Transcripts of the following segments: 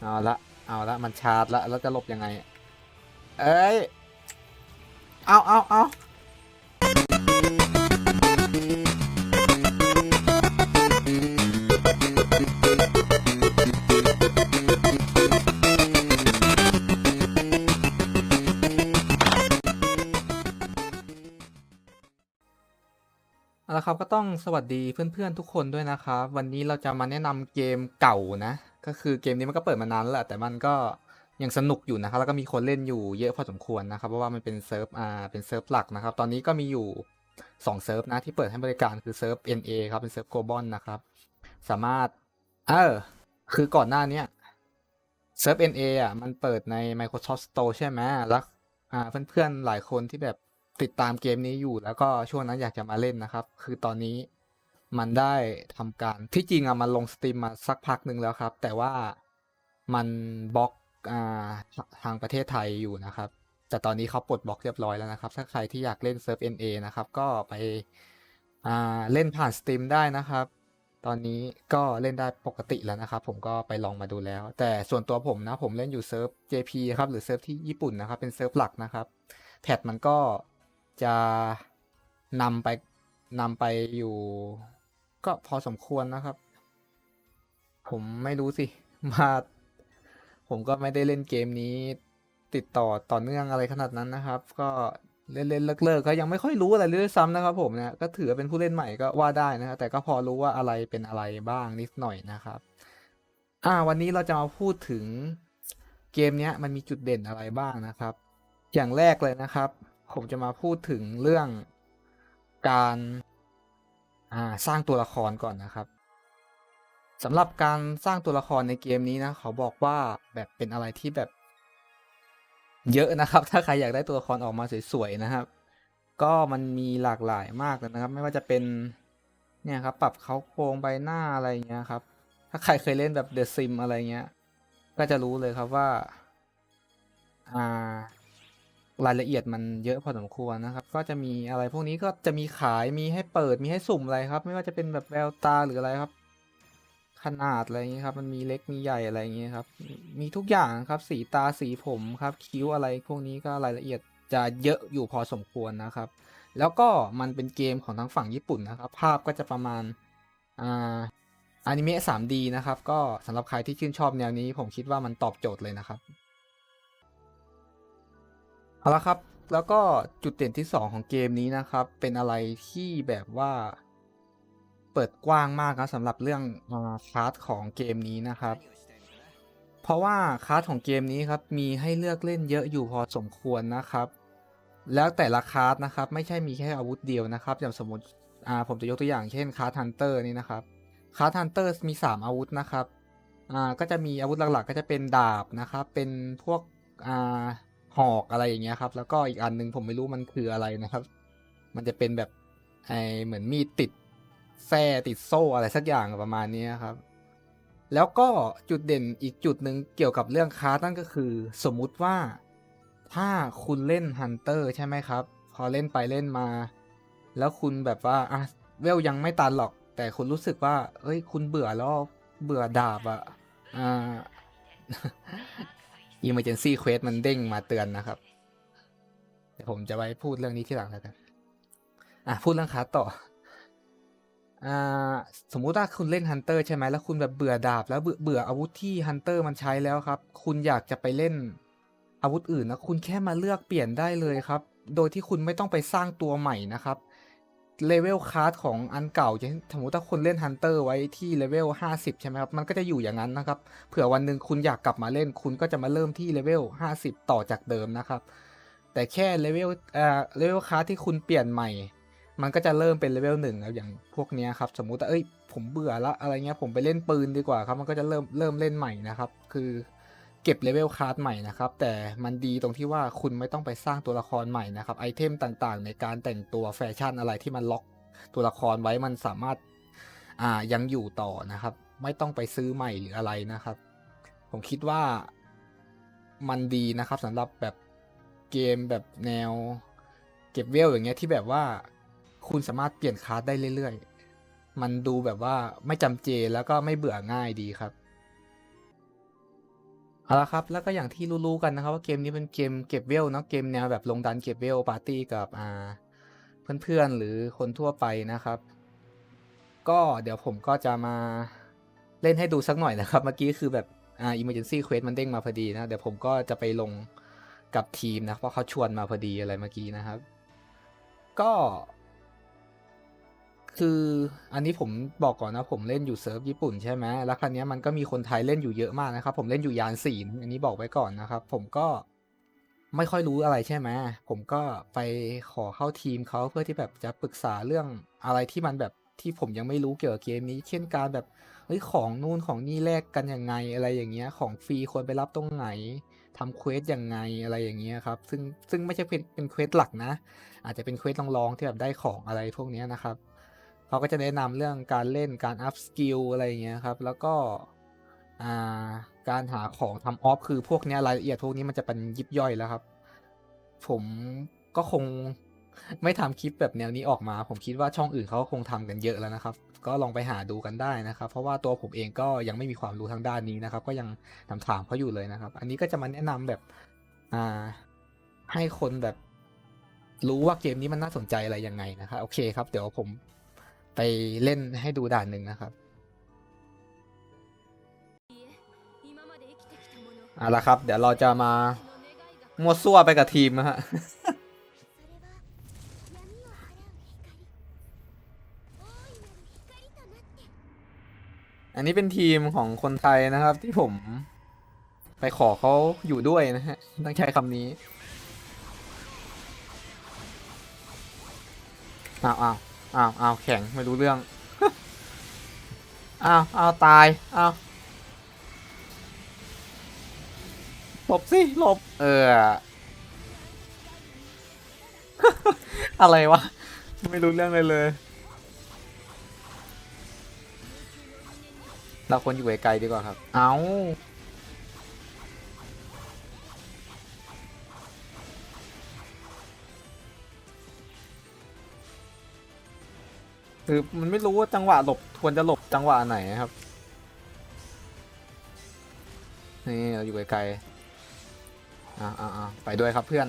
เอาละเอาละมันชาร์จละแล้วจะหลบยังไง เอ้ย เอาเอาเอาเอาละครับก็ต้องสวัสดีเพื่อนๆทุกคนด้วยนะครับ วันนี้เราจะมาแนะนำเกมเก่านะ ก็คือเกมนี้มันก็เปิดมานานแล้วแหละแต่มันก็ยังสนุกอยู่นะครับแล้วก็มีคนเล่นอยู่เยอะพอสมควรนะครับเพราะว่ามันเป็นเซิร์ฟอ่าเป็นเซิร์ฟหลักนะครับ ตอนนี้ก็มีอยู่2เซิร์ฟนะที่เปิดให้บริการคือเซิร์ฟ NA ครับเป็นเซิร์ฟโกลบอลนะครับ สามารถเออคือก่อนหน้าเนี้ยเซิร์ฟ NA อะมันเปิดใน Microsoft Store ใช่ไหมแล้วอ่าเพื่อนๆหลายคนที่แบบติดตามเกมนี้อยู่ แล้วก็ช่วงนั้นอยากจะมาเล่นนะครับ คือตอนนี้ มันได้ทำการที่จริงอะมันลงสตรีมมาสักพักหนึ่งแล้วครับ แต่ว่ามันบล็อกอ่าทางประเทศไทยอยู่นะครับ แต่ตอนนี้เขาปลดบล็อกเรียบร้อยแล้วนะครับ ถ้าใครที่อยากเล่นเซิร์ฟ NA นะครับ ก็ไปอ่าเล่นผ่านสตรีมได้นะครับ ตอนนี้ก็เล่นได้ปกติแล้วนะครับ ผมก็ไปลองมาดูแล้ว แต่ส่วนตัวผมนะผมเล่นอยู่เซิร์ฟ JP ครับหรือเซิร์ฟที่ญี่ปุ่นนะครับ เป็นเซิร์ฟหลักนะครับแพทมันก็จะนำไปนำไปอยู่ ก็พอสมควรนะครับ ผมไม่รู้สิ มาผมก็ไม่ได้เล่นเกมนี้ ติดต่อต่อเนื่องอะไรขนาดนั้นนะครับ ก็เล่นเล่นเลิกเลิกก็ยังไม่ค่อยรู้อะไรเลยด้วยซ้ำนะครับ ผมเนี่ยก็ถือเป็นผู้เล่นใหม่ก็ว่าได้นะครับแต่ก็พอรู้ว่าอะไรเป็นอะไรบ้างนิดหน่อยนะครับ อ่า วันนี้เราจะมาพูดถึงเกมนี้มันมีจุดเด่นอะไรบ้างนะครับ อย่างแรกเลยนะครับ ผมจะมาพูดถึงเรื่องการ สร้างตัวละครก่อนนะครับสำหรับการสร้างตัวละครในเกมนี้นะเขาบอกว่าแบบเป็นอะไรที่แบบ เยอะนะครับ ถ้าใครอยากได้ตัวละครออกมาสวยๆนะครับ ก็มันมีหลากหลายมากเลยนะครับ ไม่ว่าจะเป็นเนี่ยครับ ปรับเขาโครงใบหน้าอะไรเงี้ยครับ ถ้าใครเคยเล่นแบบ The Sim อะไรเงี้ย ก็จะรู้เลยครับว่า อ่า รายละเอียดมันเยอะพอสมควรนะครับ ก็จะมีอะไรพวกนี้ก็จะมีขายมีให้เปิดมีให้สุ่มอะไรครับ ไม่ว่าจะเป็นแบบแววตาหรืออะไรครับ ขนาดอะไรอย่างนี้ครับ มันมีเล็กมีใหญ่อะไรอย่างนี้ครับ มีทุกอย่างครับ สีตาสีผมครับ คิ้วอะไรพวกนี้ก็รายละเอียดจะเยอะอยู่พอสมควรนะครับ แล้วก็มันเป็นเกมของทางฝั่งญี่ปุ่นนะครับ ภาพก็จะประมาณอ่าอนิเมะ 3D นะครับ ก็สำหรับใครที่ชื่นชอบแนวนี้ ผมคิดว่ามันตอบโจทย์เลยนะครับ เอาละครับ แล้วก็จุดเด่นที่ 2 ของเกมนี้นะครับ เป็นอะไรที่แบบว่าเปิดกว้างมากนะสำหรับเรื่องอาคลาสของเกมนี้นะครับ เพราะว่าคลาสของเกมนี้ครับมีให้เลือกเล่นเยอะอยู่พอสมควรนะครับ แล้วแต่ละคลาสนะครับ ไม่ใช่มีแค่อาวุธเดียวนะครับ อย่างสมมติอ่าผมจะยกตัวอย่างเช่นคลาสฮันเตอร์นี่นะครับคลาสฮันเตอร์มี 3 อาวุธนะครับอ่าก็จะมีอาวุธหลักๆ ก็จะเป็นดาบนะครับ เป็นพวกอ่า หอกอะไรอย่างเงี้ยครับ แล้วก็อีกอันหนึงผมไม่รู้มันคืออะไรนะครับ มันจะเป็นแบบไอเหมือนมีดติดแส้ติดโซ่อะไรสักอย่างประมาณนี้ครับ แล้วก็จุดเด่นอีกจุดหนึ่งเกี่ยวกับเรื่องคาร์ดนั่นก็คือ สมมุติว่าถ้าคุณเล่นฮันเตอร์ใช่ไหมครับ พอเล่นไปเล่นมา แล้วคุณแบบว่าอะเวลยังไม่ตันหรอก แต่คุณรู้สึกว่า เอ้ย คุณเบื่อแล้วเบื่อดาบอะอ่า emergency quest มันเด้งมาเตือนนะครับเดี๋ยวผมจะไว้พูดเรื่องนี้ที่หลังแล้วกันอะพูดเรื่องคาร์ดต่ออ่าสมมุติว่าคุณเล่นฮันเตอร์ใช่ไหมแล้วคุณแบบเบื่อดาบแล้วเบื่อเบื่ออาวุธที่ฮันเตอร์มันใช้แล้วครับ คุณอยากจะไปเล่นอาวุธอื่นนะคุณแค่มาเลือกเปลี่ยนได้เลยครับ โดยที่คุณไม่ต้องไปสร้างตัวใหม่นะครับ เลเวลคาร์ดของอันเก่าอย่างเช่สมมติถ้าคุณเล่นฮันเตอร์ไว้ที่เลเวล50 ใช่ไหมครับ มันก็จะอยู่อย่างนั้นนะครับ เผื่อวันหนึ่งคุณอยากกลับมาเล่น คุณก็จะมาเริ่มที่เลเวล50 ต่อจากเดิมนะครับ แต่แค่เลเวลเอ่อเลเวลคาร์ดที่คุณเปลี่ยนใหม่ มันก็จะเริ่มเป็นเลเวลหนึ่งแล้วอย่างพวกนี้ครับ สมมุติว่าเอ้ยผมเบื่อละอะไรเงี้ยผมไปเล่นปืนดีกว่าครับ มันก็จะเริ่มเริ่มเล่นใหม่นะครับ คือ เก็บเลเวลคาร์ดใหม่นะครับ แต่มันดีตรงที่ว่าคุณไม่ต้องไปสร้างตัวละครใหม่นะครับ ไอเทมต่างๆ ในการแต่งตัวแฟชั่นอะไรที่มันล็อกตัวละครไว้มันสามารถอ่ายังอยู่ต่อนะครับ ไม่ต้องไปซื้อใหม่หรืออะไรนะครับ ผมคิดว่ามันดีนะครับสำหรับแบบเกมแบบแนวเก็บเวลอย่างเงี้ยที่แบบว่าคุณสามารถเปลี่ยนคลาสได้เรื่อยๆ มันดูแบบว่าไม่จำเจแล้วก็ไม่เบื่อง่ายดีครับ เอาละครับ แล้วก็อย่างที่รู้ๆกันนะครับ ว่าเกมนี้เป็นเกมเก็บเวลเนาะเกมแนวแบบลงดันเก็บเวลปาร์ตี้กับอ่าเพื่อนๆหรือคนทั่วไปนะครับ ก็เดี๋ยวผมก็จะมาเล่นให้ดูสักหน่อยนะครับ เมื่อกี้คือแบบอ่า emergency quest มันเด้งมาพอดีนะ เดี๋ยวผมก็จะไปลงกับทีมนะเพราะเขาชวนมาพอดีอะไรเมื่อกี้นะครับ ก็ คืออันนี้ผมบอกก่อนนะผมเล่นอยู่เซิร์ฟญี่ปุ่นใช่ไหมแล้วครั้นี้มันก็มีคนไทยเล่นอยู่เยอะมากนะครับ ผมเล่นอยู่ยานสี่อันนี้บอกไว้ก่อนนะครับ ผมก็ไม่ค่อยรู้อะไรใช่ไหมผมก็ไปขอเข้าทีมเขาเพื่อที่แบบจะปรึกษาเรื่องอะไรที่มันแบบที่ผมยังไม่รู้เกี่ยวกับเกมนี้ เช่นการแบบเฮ้ยของนู่นของนี่แลกกันยังไงอะไรอย่างเงี้ย ของฟรีควรไปรับตรงไหนทำเควสยังไงอะไรอย่างเงี้ยครับ ซึ่งซึ่งไม่ใช่เป็นเป็นเควสหลักนะ อาจจะเป็นเควสลองๆที่แบบได้ของอะไรพวกเนี้ยนะครับ เขาก็จะแนะนำเรื่องการเล่นการอัพสกิลอะไรอย่างเงี้ยครับ แล้วก็อ่าการหาของทำออฟคือพวกเนี้ยรายละเอียดพวกนี้มันจะเป็นยิบย่อยแล้วครับ ผมก็คงไม่ทำคลิปแบบแนวนี้ออกมา ผมคิดว่าช่องอื่นเขาคงทำกันเยอะแล้วนะครับ ก็ลองไปหาดูกันได้นะครับ เพราะว่าตัวผมเองก็ยังไม่มีความรู้ทางด้านนี้นะครับ ก็ยังถามถามๆเขาอยู่เลยนะครับ อันนี้ก็จะมาแนะนำแบบอ่าให้คนแบบรู้ว่าเกมนี้มันน่าสนใจอะไรยังไงนะครับโอเคครับ เดี๋ยวผม ไปเล่นให้ดูด่านหนึ่งนะครับเอาละครับ เดี๋ยวเราจะมามั่วซั่วไปกับทีมนะฮะอันนี้เป็นทีมของคนไทยนะครับ ที่ผมไปขอเขาอยู่ด้วยนะฮะต้องใช้คำนี้อ้าวอ้าว อ้าวอ้าวแข็งไม่รู้เรื่อง อ้าวอ้าวตาย อ้าวหลบสิหลบ เออ อะไรวะ ไม่รู้เรื่องเลยเลย เราควรอยู่ไกลๆดีกว่าครับ เอา คือมันไม่รู้ว่าจังหวะหลบควรจะหลบจังหวะไหนครับ นี่เราอยู่ไกลๆอ่าอ่าอ่าไปด้วยครับเพื่อน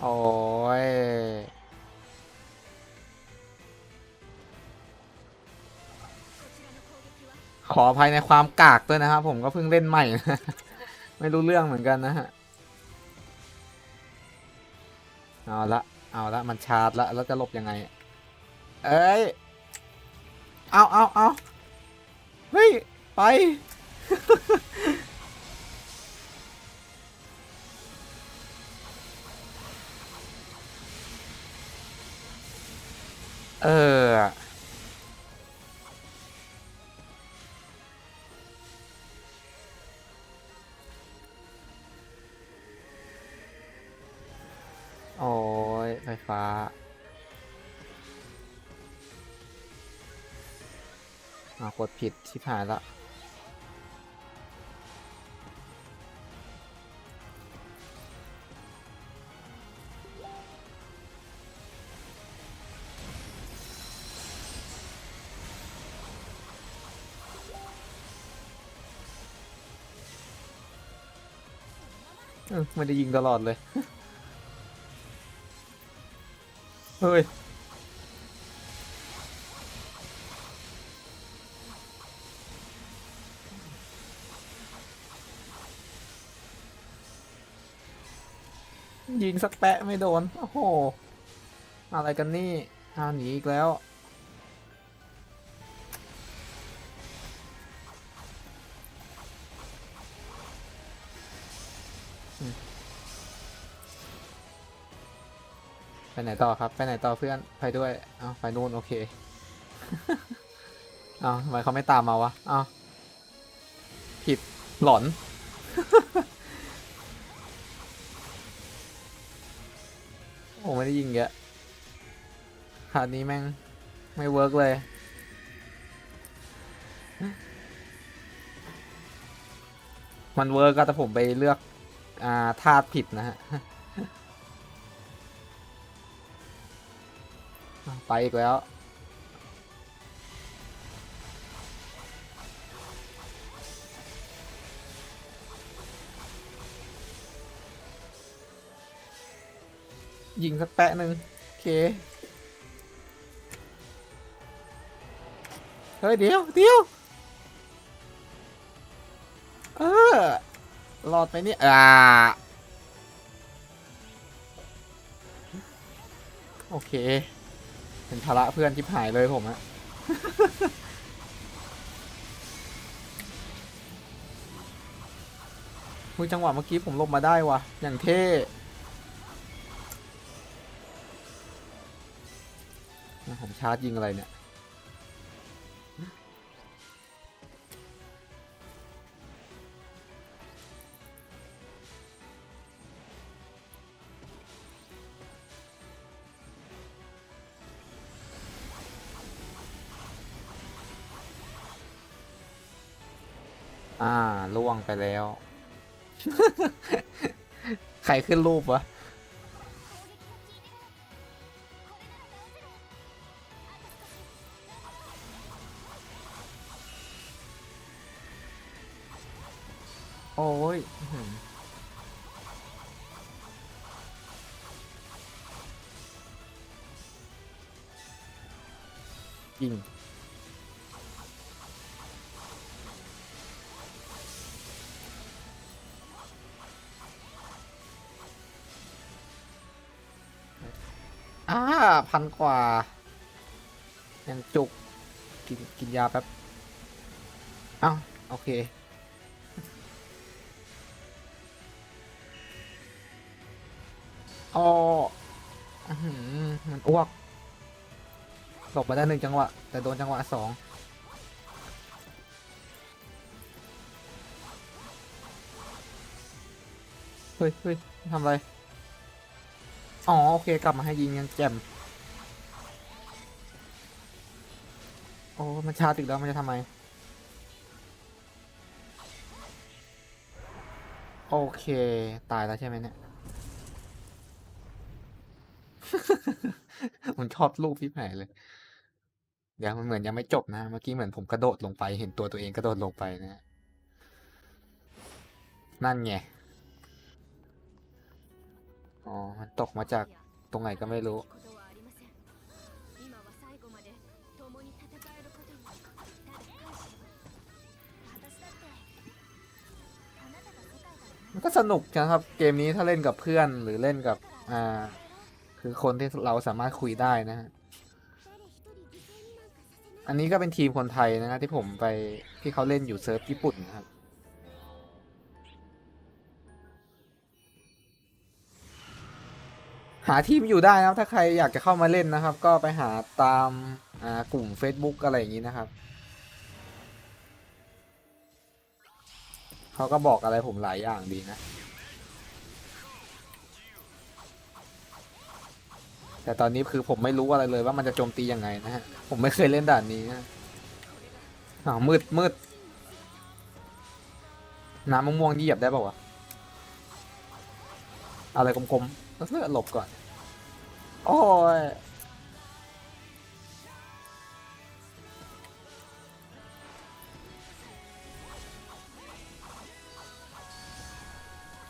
โอ้ยขออภัยในความกากด้วยนะครับผมก็เพิ่งเล่นใหม่นะ ไม่รู้เรื่องเหมือนกันนะฮะ เอาละ เอาละ มันชาร์จละ แล้วจะหลบยังไง เอ้ย เอาเอาเอาเฮ้ย ไป เออ ฟ้า อ่ากดผิดชิบหายละม่ได้ยิงตลอดเลย เฮ้ยยิงสักแปะไม่โดน โอ้โห อะไรกันนี่อาหนีอีกแล้ว นต่อครับ ไปไหนต่อเพื่อน ไปด้วย เอาไปนู่นโอเค เอาทำไมเขาไม่ตามมาวะ เอาผิดหลอน โอ้ไม่ได้ยิงเยอะคราวนี้แม่ง ไม่เวิร์กเลยมันเวิร์กก็แต่ผมไปเลือกอ่าธาตุผิดนะฮะ ไปอีกแล้ว ยิงสักแปะหนึ่งโอเค เฮ้ย เดี๋ยวเดี๋ยวเออรอดไปเนี่ยอ่าโอเค เป็นภาระเพื่อนที่หายเลยผมอะคุยจังหวะเมื่อกี้ผมลบมาได้วะอย่างเท่ผมชาร์จยิงอะไรเนี่ย วงไปแล้ว ใครขึ้นรูปวะ โอ้ยอื้อหือยิง พันกว่า ยังจุก กินกินยาแป๊บอ้าวโอเค อ๋ออื้อหือมันอ้วกหลบมาได้หนึ่งจังหวะ แต่โดนจังหวะสองเฮ้ยเฮ้ยทำอะไร อ๋อ โอเค กลับมาให้ยิงยังแจ่ม อ้มันชาร์จอีกแล้วมันจะทำไม โอเค ตายแล้วใช่ไหมเนี่ยมันชอบรูปพี่แผลเลย เดี๋ยวมันเหมือนยังไม่จบนะ เมื่อกี้เหมือนผมกระโดดลงไป เห็นตัวตัวเองกระโดดลงไปนะ นั่นไง อ๋อ มันตกมาจากตรงไหนก็ไม่รู้ ก็สนุกนะครับ เกมนี้ถ้าเล่นกับเพื่อนหรือเล่นกับอ่าคือคนที่เราสามารถคุยได้นะฮะอันนี้ก็เป็นทีมคนไทยนะครับที่ผมไปที่เขาเล่นอยู่เซิร์ฟญี่ปุ่นครับหาทีมอยู่ได้นะถ้าใครอยากจะเข้ามาเล่นนะครับ ก็ไปหาตามกลุ่ม Facebook อะไรอย่างนี้นะครับ เขาก็บอกอะไรผมหลายอย่างดีนะ แต่ตอนนี้คือผมไม่รู้อะไรเลยว่ามันจะโจมตียังไงนะฮะ ผมไม่เคยเล่นด่านนี้นะอ้าวมืดมืดน้ำมะม่วงเหยียบได้ป่าวะ อะไรกลมๆแล้วเพื่อหลบก่อน โอ้ย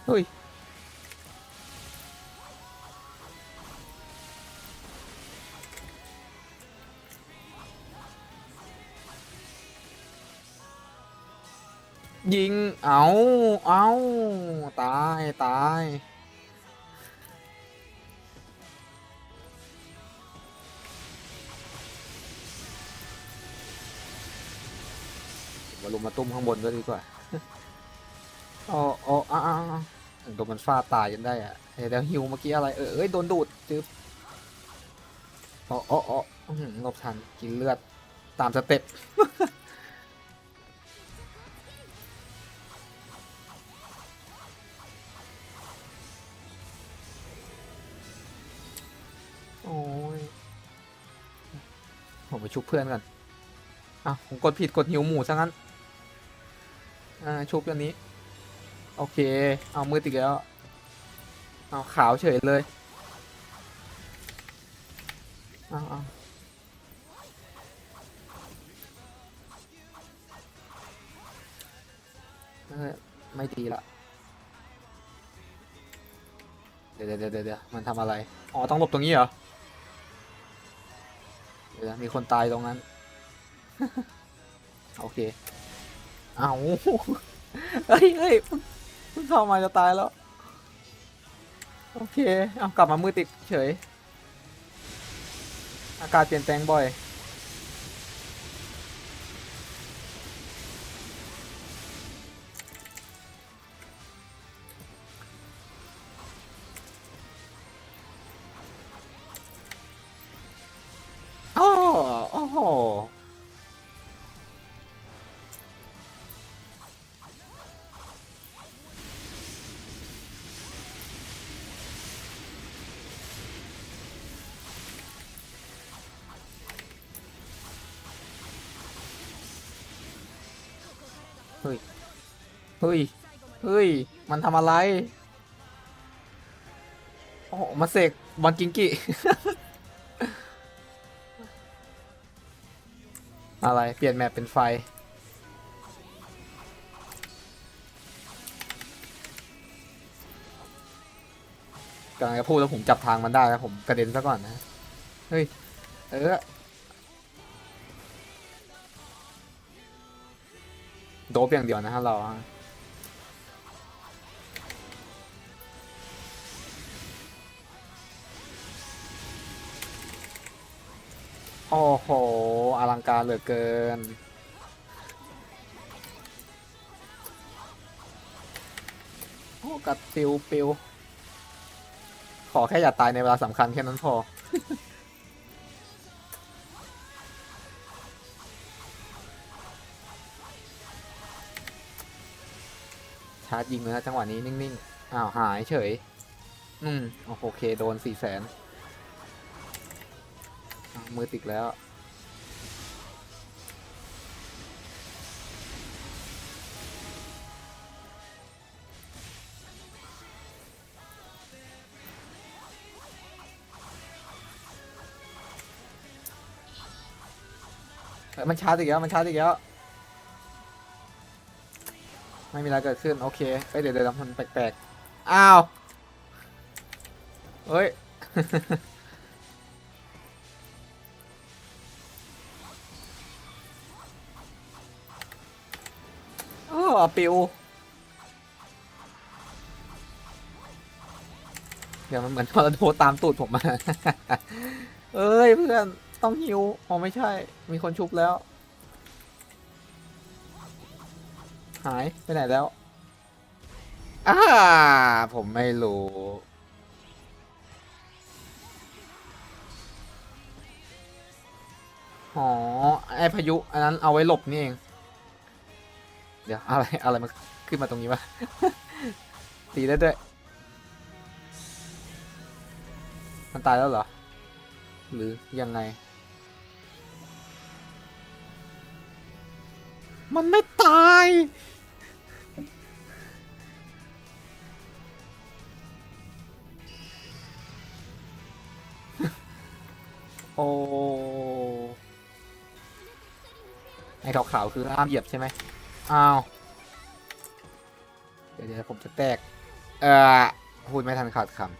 เฮ้ยยิง เอาเอาตาย ตาย มาลงมาตุ้มข้างบนด้วยดีกว่า อ๋ออ๋ออ้า วอ้าวอ้าวโดนมันฟาดตายจนได้อะเอ้ยแล้วฮิวเมื่อกี้อะไรเออเอ้ยโดนดูดจึ๊บอ๋ออ๋ออ๋ออื้อหือหลบทันกินเลือดตามสเต็ป โอ้ย ผมไปชุบเพื่อนกันอะผมกดผิดกดหิวหมูซะงั้น อ่า ชุบอันนี้ โอเค เอามือติดแล้ว เอาขาวเฉยเลย เอาเอาเอ้ยไม่ดีละเดี๋ยวเดี๋ยวเดี๋ยวเดี๋ยวมันทำอะไร อ๋อ ต้องหลบตรงนี้เหรอ เดี๋ยวมีคนตายตรงนั้น โอเค เอาเฮ้ยเฮ้ย เพิ่งเพิ่งเข้ามาจะตายแล้ว โอเค เอากลับมามือติดเฉย อากาศเปลี่ยนแปลงบ่อย เฮ้ย เฮ้ย เฮ้ย มันทำอะไร โอ้มาเสกบอลกิงกิอะไร เปลี่ยนแมปเป็นไฟ กำลังจะพูดแล้วผมจับทางมันได้แล้วผมกระเด็นซะก่อนนะ เฮ้ย เออ โดบอย่างเดียวนะฮะเราอะโอ้โห อลังการเหลือเกิน โอ้กัดปิวปิว ขอแค่อย่าตายในเวลาสำคัญแค่นั้นพอาร์จยิงเลยนะจังหวะนี้นิ่งๆ อ้าว หายเฉย อืม โอเค โดนสี่แสนมือติดแล้ว มันชาร์จอีกแล้ว มันชาร์จอีกแล้ว ไม่มีอะไรเกิดขึ้นโอเคเอ้ยเดี๋ยวเดี๋ยวมันแปลกๆอ้าวเฮ้ยโอ้ปิวเดี๋ยวมันเหมือนทอร์นาโดตามตูดผมมา เอ้ยเพื่อนต้องฮิวอ๋อไม่ใช่ มีคนชุบแล้ว หายไปไหนแล้วอ่าผมไม่รู้อ๋อไอพายุอันนั้นเอาไว้หลบนี่เอง เดี๋ยวอะไรอะไรมันขึ้นมาตรงนี้วะตีได้ด้วย มันตายแล้วเหรอ หรือยังไง มันไม่ตาย โอ้ไอ้ขาวๆคือห้ามเหยียบใช่ไหมอ้าว เดี๋ยวเดี๋ยวผมจะแตก เอ่อ พูดไม่ทันขาดคำ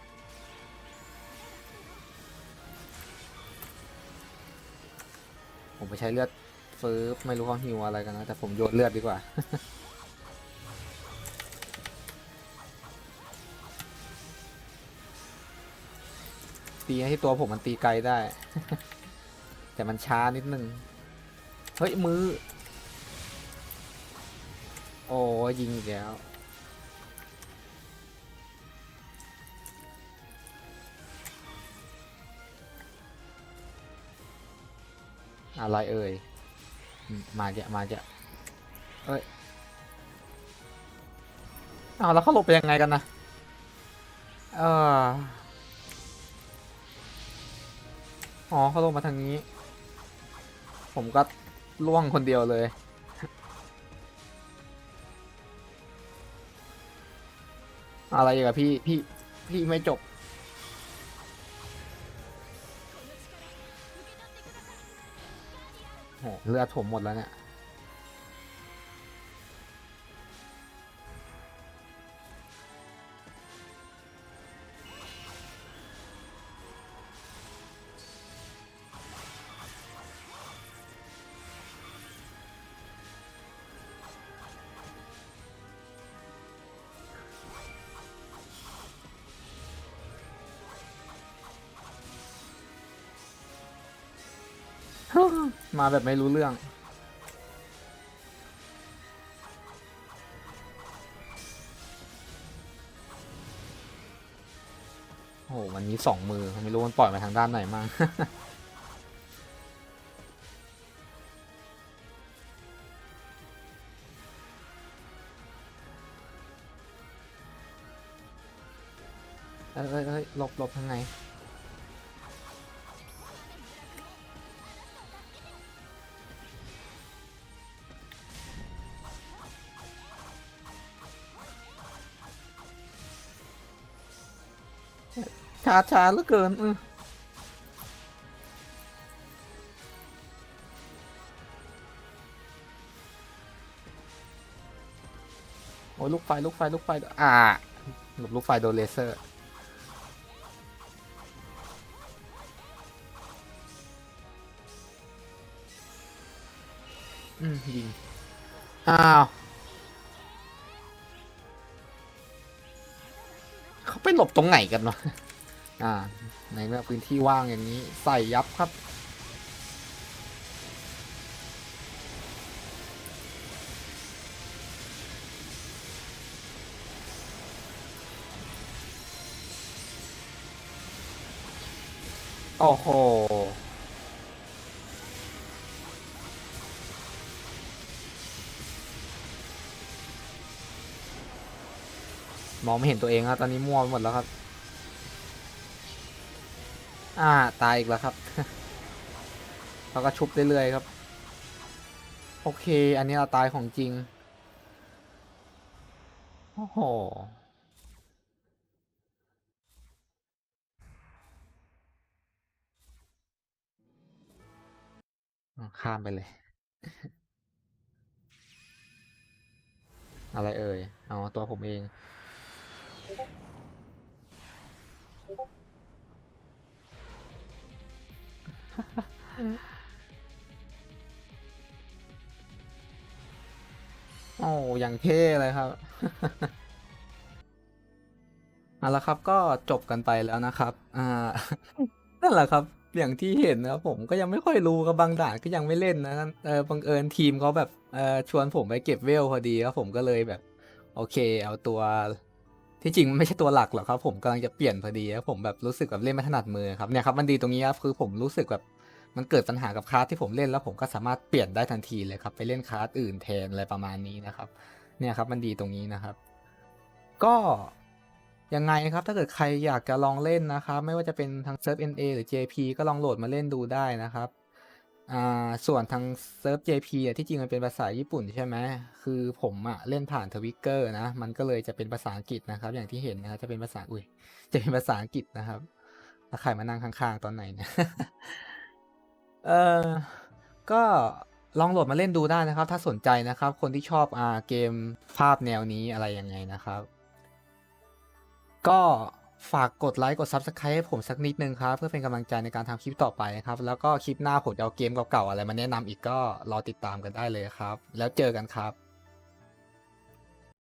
ผมไปใช้เลือด ฟิร์ฟไม่รู้เขาฮิวอะไรกันนะ แต่ผมโยนเลือดดีกว่า ตีให้ตัวผมมันตีไกลได้ แต่มันช้านิดนึง เฮ้ย มือ โอ้ยิงอีกแล้วอะไรเอ่ย มมาจะมาจะเอ้ยเอาแล้วเขาหลบไปยังไงกันนะเอออ๋อเขาลงมาทางนี้ ผมก็ล่วงคนเดียวเลย อะไรอีกับพี่พี่พี่ไม่จบ เรือถมหมดแล้วเนี่ย มาแบบไม่รู้เรื่อง โอ้โหมันมีสองมือ ไม่รู้มันปล่อยมาทางด้านไหนมั่งเอ้ยเอ้ยเอ้ยหลบหลบทางไหน ช้าช้าเหลือเกินอือโอ้ยลูกไฟลูกไฟลูกไฟอ่าหลบลูกไฟโดนเลเซอร์อืมยิงอ้าว บตรงไหนกันวะอ่า ในเมื่อพื้นที่ว่างอย่างนี้ใส่ยับครับ โอ้โห มองไม่เห็นตัวเองครับตอนนี้มั่วไปหมดแล้วครับ อ่าตายอีกแล้วครับเขาก็ชุบเรื่อยๆครับ โอเค อันนี้เราตายของจริง โอ้โหข้ามไปเลย อะไรเอ่ย อ๋อ ตัวผมเอง โอ้อย่างเท่เลยครับ เอาละครับก็จบกันไปแล้วนะครับ อ่า นั่นแหละครับ อย่างที่เห็นนะครับผมก็ยังไม่ค่อยรู้กับบางด่านก็ยังไม่เล่นนะเออบังเอิญทีมเขาแบบเออชวนผมไปเก็บเวลพอดีครับผมก็เลยแบบ โอเค เอาตัว ที่จริงมันไม่ใช่ตัวหลักหรอกครับ ผมกำลังจะเปลี่ยนพอดีครับผมแบบรู้สึกแบบเล่นไม่ถนัดมือครับเนี่ยครับมันดีตรงนี้ครับคือผมรู้สึกแบบมันเกิดปัญหากับคลาสที่ผมเล่นแล้วผมก็สามารถเปลี่ยนได้ทันทีเลยครับไปเล่นคลาสอื่นแทนอะไรประมาณนี้นะครับ เนี่ยครับมันดีตรงนี้นะครับ ก็ยังไงครับถ้าเกิดใครอยากจะลองเล่นนะครับ ไม่ว่าจะเป็นทางเซิร์ฟ NA หรือ JP ก็ลองโหลดมาเล่นดูได้นะครับ อ่าส่วนทางเซิร์ฟ JP อะที่จริงมันเป็นภาษาญี่ปุ่นใช่ไหมคือผมอะเล่นผ่านทวิกเกอร์นะ มันก็เลยจะเป็นภาษาอังกฤษนะครับ อย่างที่เห็นนะครับจะเป็นภาษาอุ้ยจะเป็นภาษาอังกฤษนะครับแล้วใครมานั่งข้างๆตอนไหนเนี่ยเออก็ลองโหลดมาเล่นดูได้นะครับ ถ้าสนใจนะครับ คนที่ชอบอ่าเกมภาพแนวนี้อะไรยังไงนะครับ ก็ ฝากกดไลค์กด Subscribe ให้ผมสักนิดนึงครับ เพื่อเป็นกำลังใจในการทำคลิปต่อไปครับ แล้วก็คลิปหน้าผมจะเอาเกมเก่าๆอะไรมาแนะนำอีกก็รอติดตามกันได้เลยครับ แล้วเจอกันครับ